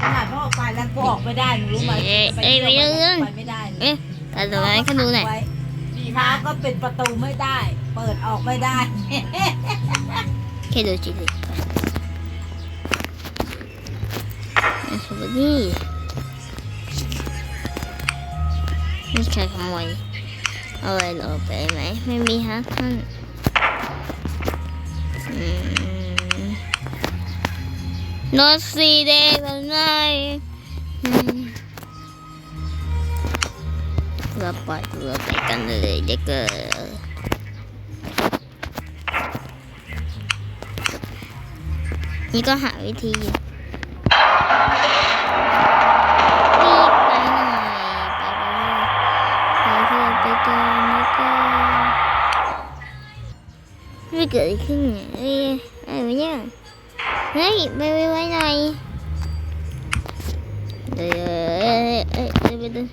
ขนาดพ่อออกไปแล้วกูออกไม่ได้หนูรู้ไหมเอ้ยเอ้ยไม่เรื่อง ไปไม่ได้เลยเอ๊ะแต่ตรงนั้นเขาดูหน่อยไว้เท้าก็ปิดประตูไม่ได้ เปิดออกไม่ได้ แค่ดูจิตเลยสวัสดีมีใครขโมยเอาอะไรหลบไปไหม ไม่มีฮะท่านอืม โนตสีแดงแบบไหนอืมเราปล่อยเฮ้ยไปไปไว้หนเดี๋ยวเอ้ยเอ้ยเดี๋ยวไปเดี๋ยวเดี๋ยว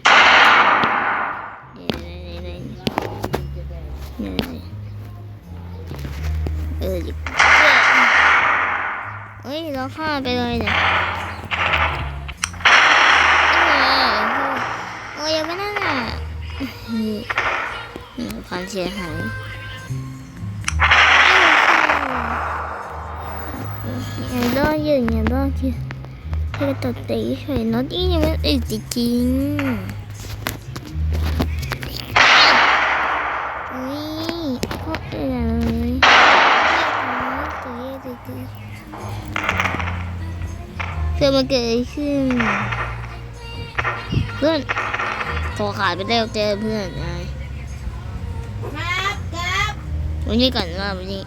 เดี๋ยวเดี๋ยวเดี๋ยวเออหยิบเฮ้ยเราฆ่าไปเลยเนี่ยโอ้ยยังไม่นั่นอะนี่นี่ความเสียหาย อย่าด้อยืนอย่าด้อยืนให้กระตุกตีเฉยน็อตอียังไม่อึดจริงเพราะอะไรเลยตัวเย่ตัวเย่เกิดมาเกิดขึ้นเพื่อนโทรขาดไปแล้วเจอเพื่อนไงครับครับวันนี้ก่อนว่าวันนี้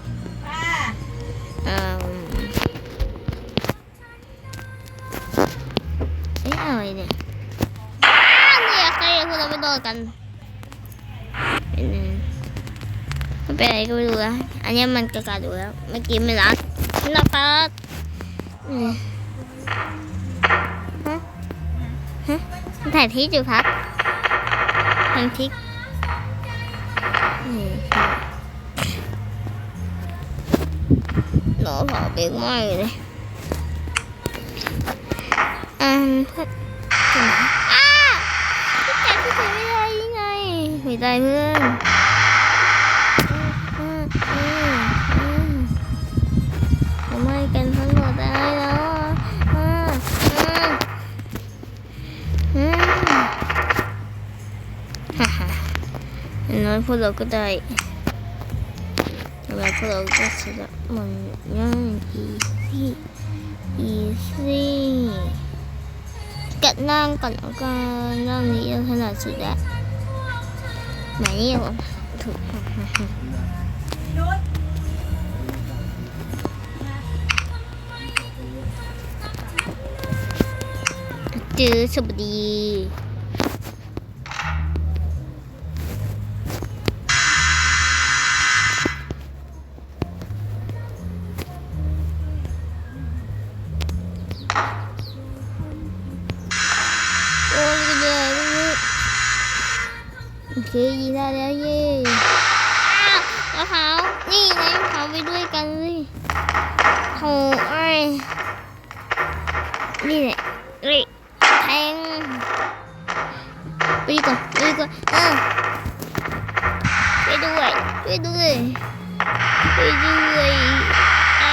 ป้า อืมเอ๊ะอะไรเนี่ยอ้าวเนี่ยใครพวกเราไม่โดนกันเป็นไงมันเป็นอะไรก็ไม่รู้นะอันนี้มันกระกาดูแล้วเมื่อกี้ไม่รักนะครับอืมฮะฮะมันถ่ายทิกอยู่ครับทางทิกนี่หนอเผาเบรกไหม้เลยันเพื่อนอ้าพี่แจ๊คพี่แจ๊คไม่ได้ยังไงไม่ได้เพื่อนอืมอืมอืมทำไมกันทั้งหมดได้แล้วอะฮ่าฮ่าอย่างน้อยพวกเราก็ได้อย่างน้อยพวกเราก็สละมันง่ายอีซี่อีซี่ กันั่งก่อนแล้วก็นั่งนี้ยังถนัดสุดแล้วไหนนี่ผมถูกเจอสวัสดี เคยีได้แล้วเย่อาวมะพราวนี่ไงมะพราวไปด้วยกันเลยโถเอ้ยนี่แหละเอ้ยแทงไปดีก่อนไปดีก่อนเออไปด้วยไปด้วยไปด้วยไอ้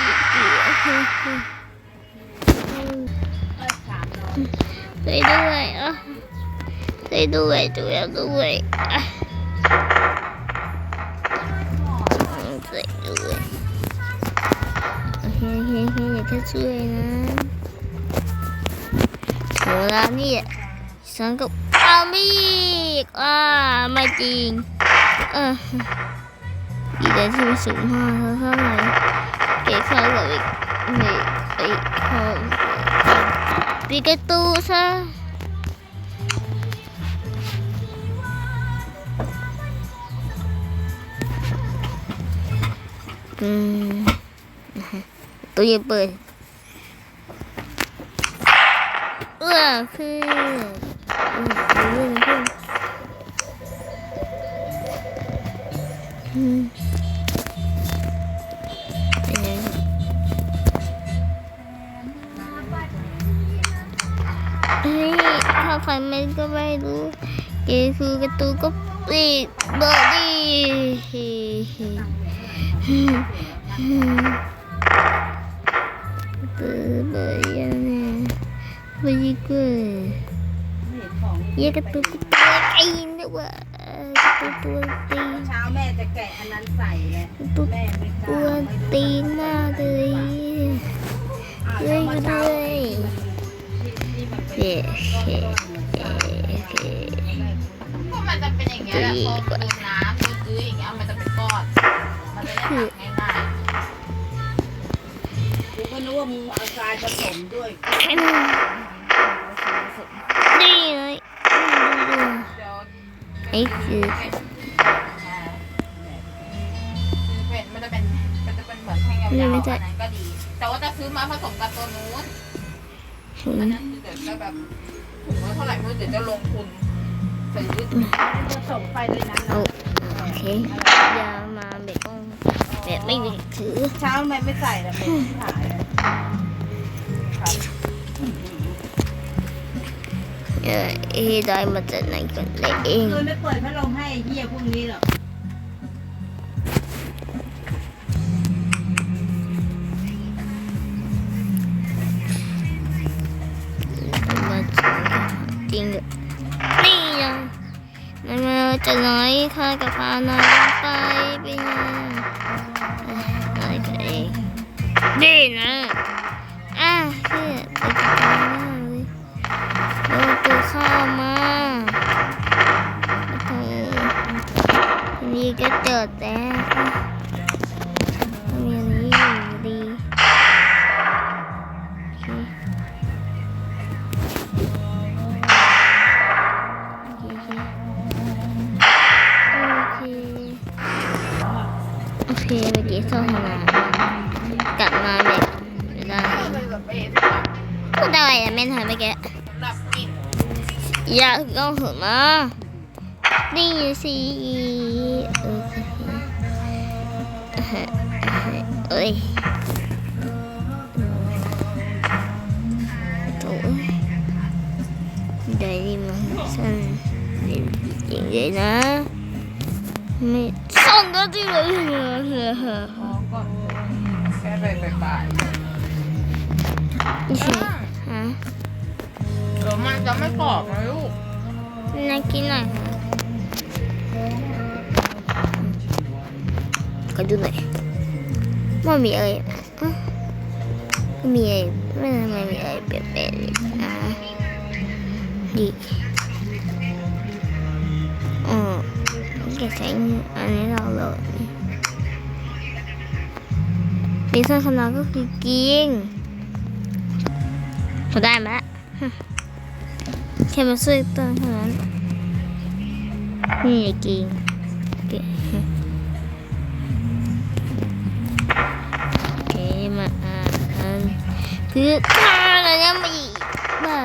เหี้ยเอ้ยถามน้องช่วยด้วยอะ ช่วยด้วยช่วยด้วยอะช่วยด้วยโอเคโอเคโอเคอย่าแค่ช่วยนะโห อืมตัวเย็นเปิดเอื้อคืออืมเรื่องเรื่องอืมเป็นไงครับนี่ถ้าใครไม่ก็ไม่รู้เกคือกระตูก็ปิดเบอร์ดี้ เบอร์ยังไงเบอร์ยี่กูไม่เห็นของกระตูนก็ตัวตีนด้วยว่ะกระตูนตัวตีนเช้าแม่จะแกะอันนั้นใส่แหละกระตูนแม่ไม่กตัล้าวตีนมากเลยเฮ้ยเมื่อด้เช้าวยที่มันเป็นเย้เย้เย้เย้ก็มันจะเป็นอย่างเงี้ยแหละพอโดนน้ำโดนอื้ออย่างเงี้ย มันจะได้หักง่ายกูก็นึกว่ามึงเอาทรายผสมด้วยนี่เลยไอ้คือมันจะเป็นมันจะเป็นเหมือนแท่งยาวๆอันนั้นก็ดี แต่ว่าจะซื้อมาผสมกับตัวนู้นอันนั้นเดี๋ยวจะแบบถุงละเท่าไหร่ไม่รู้เดี๋ยวจะลงทุนซื้อผสมไปเลยนะโอเคอย่ามาแบบต้องแบบ ไม่มีถือ เช้าแม่ไม่ใส่ละเป็นขายอะครับเออเอได้มาจากไหนกันเลยเองคืนไม่เปิดพัดลมให้ไอ้เฮียพวกนี้หรอกมาจากจริงเลยนี่ยังมันมาจากไหนข้ากับพานายไปเป็นยัง ดีนะอะเฮียไปจัดการมาเลยโดนตัวข้ามาโอ้โหทีนี่ก็เจอแล้ว พูดอะไรอะแม่ทายเมื่อกี้ำหรับกินอยากเอาหัวมานี่สิโอเคเอ้ยโถ่ได้ดีมาสั้นจริงเลยนะไม่ส่งก็ที่เลยอ๋อก็แค่ะเดี๋ยวมันจะไม่กรอบนะลูกน่ากินหน่อยค่ะขอดูหน่อยว่ามีอะไรมีอะไรไม่ไม่มีอะไรแปลกๆนี่อะดีอ๋อแกใช้อันนี้เราเลยดิสันคำนามก็คือกิ้ง เราได้มาแล้วแค่มาซื้อตัวเท่านั้น นี่กิงโอเคมาอ่านคือตาอะไรเนี่ยมาอีกบ้า